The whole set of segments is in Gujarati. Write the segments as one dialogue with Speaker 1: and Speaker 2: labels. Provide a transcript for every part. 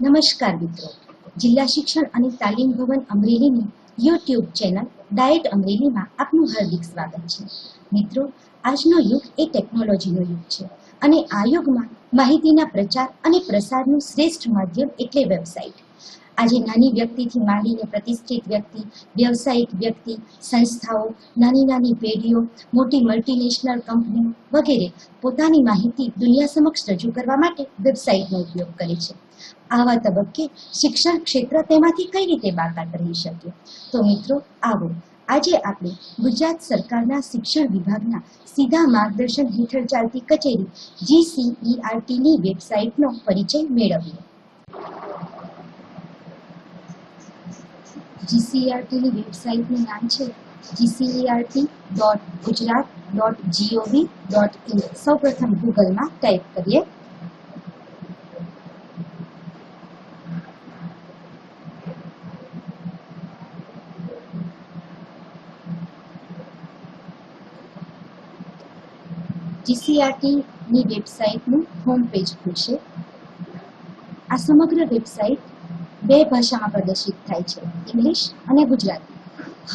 Speaker 1: નમસ્કાર મિત્રો. જિલ્લા શિક્ષણ અને તાલીમ ભવન અમરેલીની યુટ્યુબ ચેનલ ડાયટ અમરેલીમાં આપનું હાર્દિક સ્વાગત છે. મિત્રો, આજનો યુગ એ ટેકનોલોજીનો યુગ છે અને આ યુગમાં માહિતીના પ્રચાર અને પ્રસારનું શ્રેષ્ઠ માધ્યમ એટલે વેબસાઇટ. આજે નાની વ્યક્તિથી માંડીને પ્રતિષ્ઠિત વ્યક્તિ, વ્યવસાયિક વ્યક્તિ, સંસ્થાઓ, નાની નાની પેઢીઓ, મોટી મલ્ટીનેશનલ કંપનીઓ વગેરે પોતાની માહિતી દુનિયા સમક્ષ રજૂ કરવા માટે વેબસાઇટનો ઉપયોગ કરે છે. આવા તબક્કે શિક્ષણ ક્ષેત્ર તેમાંથી કઈ રીતે બાકાત રહી શકે? તો મિત્રો, આવો આજે આપણે ગુજરાત સરકારના શિક્ષણ વિભાગના સીધા માર્ગદર્શન હેઠળ ચાલતી કચેરી જીસીઈઆરટીની વેબસાઇટનો પરિચય મેળવીએ. જીસીઈઆરટીની વેબસાઇટનું નામ છે GCERT dot Gujarat dot G O V dot in સૌપ્રથમ ગૂગલમાં ટાઈપ કરીએ. જીસીઆરટીની વેબસાઇટનું હોમ પેજ ખુલશે. આ સમગ્ર વેબસાઇટ બે ભાષામાં પ્રદર્શિત થાય છે, ઇંગ્લિશ અને ગુજરાતી.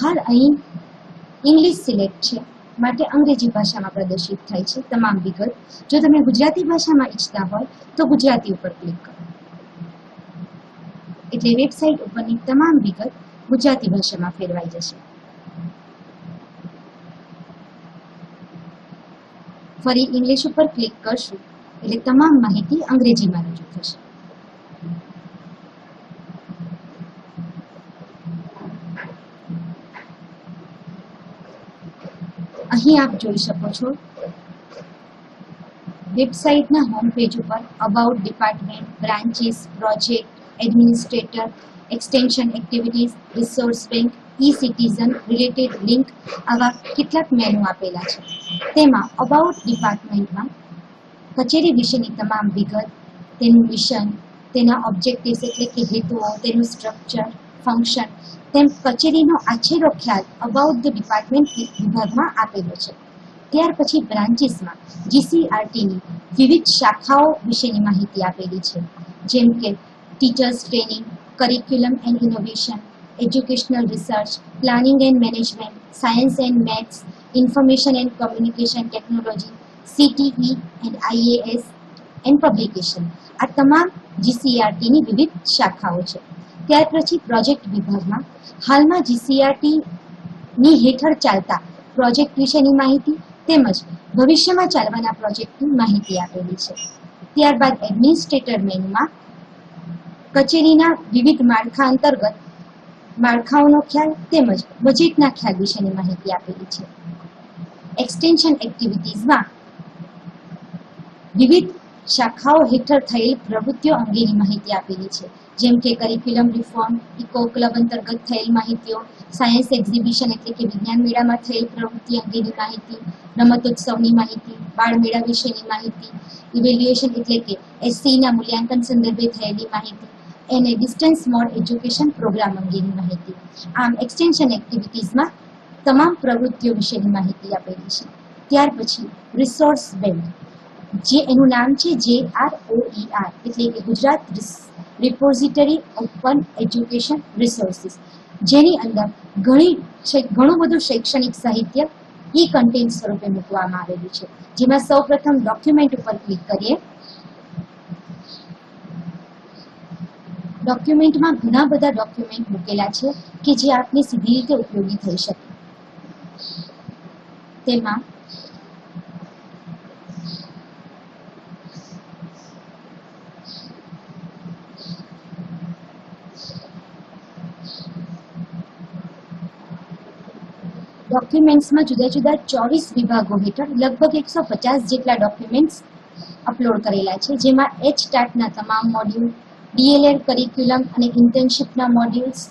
Speaker 1: હાલ અહીં ઇંગ્લિશ સિલેક્ટ છે, માટે અંગ્રેજી ભાષામાં પ્રદર્શિત થાય છે, તમામ વિગત. જો તમે ગુજરાતી ભાષામાં ઈચ્છતા હોય, તો ગુજરાતી ઉપર ક્લિક કરો. એટલે વેબસાઇટ ઉપરની તમામ વિગત ગુજરાતી ભાષામાં ફેરવાઈ જશે. ફરી ઇંગ્લિશ ઉપર ક્લિક કરશું, એટલે તમામ માહિતી અંગ્રેજીમાં રજૂ થશે. અહીં આપ જોઈ શકો છો વેબસાઇટના હોમ પેજ ઉપર about department branches project administrator extension activities resource bank E citizen related link આવા કેટલાક મેનુ આપેલા છે. તેમાં અબાઉટ ડિપાર્ટમેન્ટમાં કચેરી વિશેની તમામ વિગત, તેનું મિશન તેના ઓબ્જેક્ટિવ્સ એટલે કે હેતુઓ, તેનું સ્ટ્રક્ચર ફંક્શન તેમ કચેરીનો આછેરો ખ્યાલ અબાઉટ ધ ડિપાર્ટમેન્ટ વિભાગમાં આપેલો છે. ત્યાર પછી બ્રાન્ચીસમાં જીસીઆરટીની વિવિધ શાખાઓ વિશેની માહિતી આપેલી છે. જેમ કે teachers training curriculum and innovation educational research planning and management science and maths information and communication technology CTE and IAS and publication આ તમામ જીસીઆરટીની વિવિધ શાખાઓ છે. ત્યાર પછી પ્રોજેક્ટ વિભાગમાં હાલમાં જીસીઆરટીની હેઠળ ચાલતા પ્રોજેક્ટ વિશેની માહિતી તેમજ ભવિષ્યમાં ચાલવાના પ્રોજેક્ટની માહિતી આપેલી છે. ત્યારબાદ એડમિનિસ્ટ્રેટર મેનુમાં કચેરીના વિવિધ માળખા અંતર્ગત માળખાઓનો ખ્યાલ તેમજ બજેટના ખ્યાલ વિશેની માહિતી આપેલી છે. એક્સટેન્શન એક્ટિવિટીઝમાં વિવિધ શાખાઓ હેઠળ થયેલ પ્રવૃત્તિઓ અંગેની માહિતી આપેલી છે. જેમ કે કરિક્યુલમ રિફોર્મ ઇકો ક્લબ અંતર્ગત થયેલ માહિતીઓ સાયન્સ એક્ઝિબિશન એટલે કે વિજ્ઞાન મેળામાં થયેલ પ્રવૃત્તિ અંગેની માહિતી, રમતોત્સવની માહિતી બાળ મેળા વિશેની માહિતી ઇવેલ્યુએશન એટલે કે એસસીના મૂલ્યાંકન સંદર્ભે થયેલી માહિતી અને ડિસ્ટન્સ મોડ એજ્યુકેશન પ્રોગ્રામ અંગેની માહિતી. આમ એક્સટેન્શન એક્ટિવિટીઝમાં તમામ પ્રવૃત્તિઓ વિશેની માહિતી આપેલી છે. ત્યાર પછી રિસોર્સ બેંક જે એનું નામ છે જે આર ઓ આર એટલે કે Gujarat repository open education resources જેની અંદર ઘણી ઘણું બધું શૈક્ષણિક સાહિત્ય ઈ કન્ટેન્ટ સ્વરૂપે મૂકવામાં આવેલું છે. જેમાં સૌપ્રથમ ડોક્યુમેન્ટ ઉપર ક્લિક કરીએ. ડોક્યુમેન્ટમાં ઘણા બધા ડોક્યુમેન્ટ મૂકેલા છે કે જે આપને સીધી રીતે ઉપયોગી થઈ શકે. તેમાં ડોક્યુમેન્ટ્સમાં જુદા જુદા ચોવીસ વિભાગો હેઠળ લગભગ એકસો પચાસ જેટલા ડોક્યુમેન્ટ્સ અપલોડ કરેલા છે, જેમાં એચ ટાટના તમામ મોડ્યુલ ડીએલએડ કરિક્યુલમ અને ઇન્ટર્નશીપના મોડ્યુલ્સ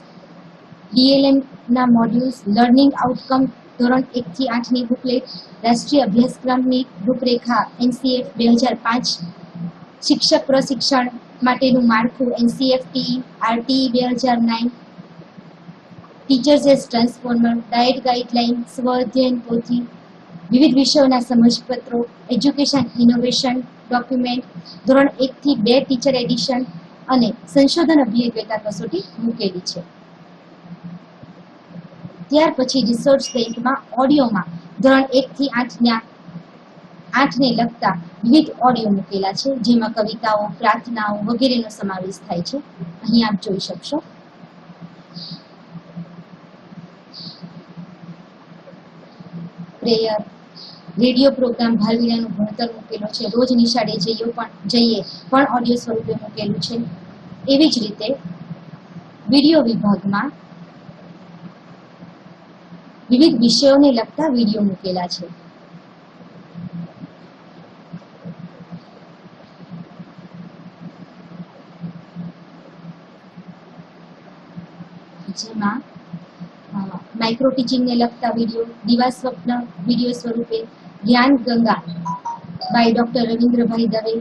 Speaker 1: ડીએલએમના મોડ્યુલ્સ લર્નિંગ આઉટકમ ધોરણ એકથી આઠની બુકલેટ રાષ્ટ્રીય અભ્યાસક્રમની રૂપરેખા એનસીએફ બે હજાર પાંચ, શિક્ષક પ્રશિક્ષણ માટેનું માળખું એનસીએફટી આરટીઈ બે હજાર nine teachers as transformer diet guideline સ્વ અધ્યયન પોથી, વિવિધ વિષયોના સમજપત્રો એજ્યુકેશન ઇનોવેશન ડોક્યુમેન્ટ ધોરણ એકથી બે ટીચર એડિશન અને સંશોધન અભિયોગ્યતા કસોટી મૂકેલી છે. ત્યાર પછી રિસર્ચ બેંકમાં ઓડિયોમાં ધોરણ એક થી આઠના આઠને લગતા વિવિધ ઓડિયો મૂકેલા છે, જેમાં કવિતાઓ, પ્રાર્થનાઓ વગેરેનો સમાવેશ થાય છે. અહીં આપ જોઈ શકશો. પ્રેયર રેડિયો પ્રોગ્રામ ભાલવીરાનું ભણતર મૂકેલો છે, રોજ નિશાળે જઈએ પણ જઈએ પણ ઓડિયો સ્વરૂપે મૂકેલું છે. એવી જ રીતે વીડિયો વિભાગમાં વિવિધ વિષયોને લગતા વીડિયો મૂકેલા છે. જેમાં માઇક્રો ટીચિંગને લગતા વીડિયો દિવા સ્વપ્ન વીડિયો સ્વરૂપે, જ્ઞાન ગંગા બાય ડોક્ટર રવિન્દ્રભાઈ દવે.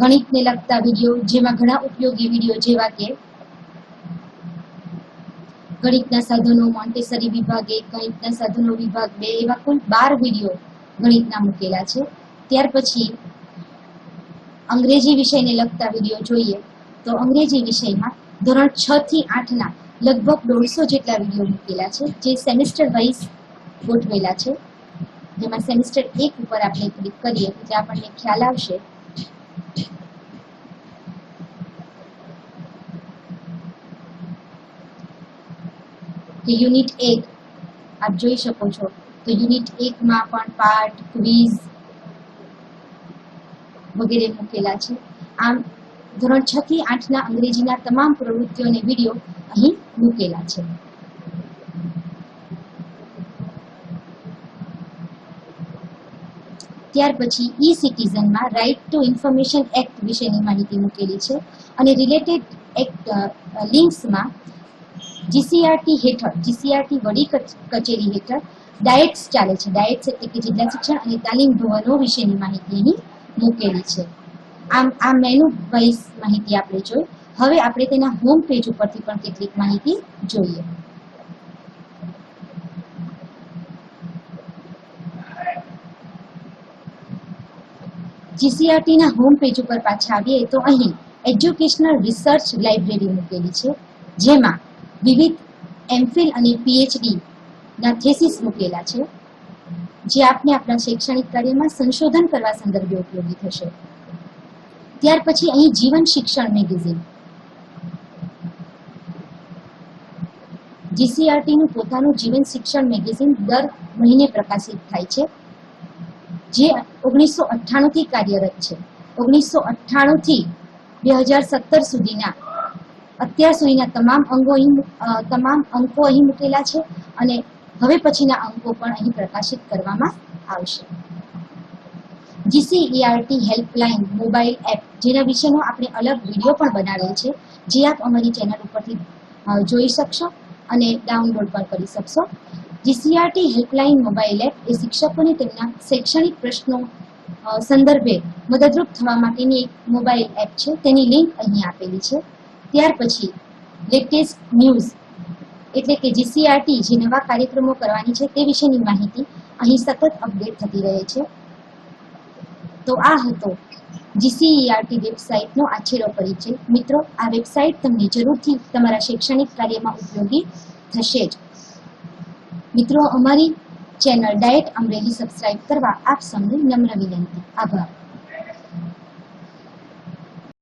Speaker 1: ગણિતને લગતા વીડિયો જેમાં ઘણા ઉપયોગી વીડિયો જેવા કે ગણિતના સાધનો મોન્ટેસરી વિભાગ એક ગણિતના સાધનો વિભાગ બે એવા કુલ બાર વીડિયો ગણિતના મૂકેલા છે. ત્યાર પછી અંગ્રેજી વિષયને લગતા વીડિયો જોઈએ. તો અંગ્રેજી વિષયમાં ધોરણ છ થી આઠના લગભગ દોઢસો જેટલા વીડિયો મૂકેલા છે, જે સેમિસ્ટર વાઇઝ ગોઠવેલા છે. જેમાં સેમિસ્ટર એક ઉપર આપણે ક્લિક કરીએ એટલે આપણને ખ્યાલ આવશે. કે યુનિટ એક, આપ જોઈ શકો છો તો યુનિટ એકમાં પણ પાર્ટ ક્વિઝ વગેરે મૂકેલા છે. આમ ધોરણ છ થી આઠના અંગ્રેજીના તમામ પ્રવૃત્તિઓને વીડિયો અહીં મૂકેલા છે. ત્યાર પછી ઈ સિટીઝનમાં રાઇટ ટુ ઇન્ફોર્મેશન એક્ટ વિશેની માહિતી મૂકેલી છે અને રિલેટેડ એક્ટ લિંક્સમાં જીસીઆરટી હેઠળ જીસીઆરટી વડી કચેરી હેઠળ ડાયટ્સ ચાલે છે. ડાયટ્સ એટલે કે જિલ્લા શિક્ષણ અને તાલીમ ભવનો વિશેની માહિતી અહીં મૂકેલી છે. આમ આ મેનુ વાઇઝ માહિતી આપણે જોઈ હવે આપણે તેના હોમ પેજ ઉપરથી પણ કેટલીક માહિતી જોઈએ. જીસીઆરટીના હોમ પેજ ઉપર પાછા આવીએ તો અહીં એજ્યુકેશનલ રિસર્ચ લાઇબ્રેરી મૂકેલી છે, જેમાં વિવિધ એમફિલ અને પીએચડી ના થેસિસ મૂકેલા છે, જે આપને આપણા શૈક્ષણિક કાર્યમાં સંશોધન કરવા સંદર્ભે ઉપયોગી થશે. ત્યાર પછી અહીં જીવન શિક્ષણ મેગેઝિન જીસીઆરટી નું પોતાનું જીવન શિક્ષણ મેગેઝિન દર મહિને પ્રકાશિત થાય છે, જે ઓગણીસો અઠ્ઠાણું થી કાર્યરત છે. ઓગણીસો અઠ્ઠાણું થી બે હજાર સત્તર સુધીના, અત્યાર સુધીના તમામ અંગો અહીં તમામ અંકો અહીં મૂકેલા છે અને હવે પછીના અંકો પણ અહીં પ્રકાશિત કરવામાં આવશે. જીસીઈઆરટી હેલ્પલાઇન મોબાઈલ એપ, જેના વિશેનો આપણે અલગ વીડિયો પણ બનાવેલ છે, જે આપ અમારી ચેનલ ઉપરથી જોઈ શકશો અને ડાઉનલોડ પણ કરી શકશો. જીસીઆરટી હેલ્પલાઇન મોબાઈલ એપ એ શિક્ષકોને તેમના શૈક્ષણિક પ્રશ્નો સંદર્ભે મદદરૂપ થવા માટેની એક મોબાઈલ એપ છે. તેની લિંક અહીં આપેલી છે. ત્યાર પછી, લેટેસ્ટ ન્યૂઝ, એટલે કે જીસીઆરટી જે નવા કાર્યક્રમો કરવાની છે તે વિશેની માહિતી અહીં સતત અપડેટ થતી રહે છે. તો આ હતો. જીસીઈઆરટી વેબસાઇટનો આછેરો પરિચય. મિત્રો, આ વેબસાઇટ તમને જરૂરથી તમારા શૈક્ષણિક કાર્યમાં ઉપયોગી થશે જ. મિત્રો, અમારી ચેનલ ડાયટ અમરેલી સબસ્ક્રાઇબ કરવા આપ સૌને નમ્ર વિનંતી. આભાર.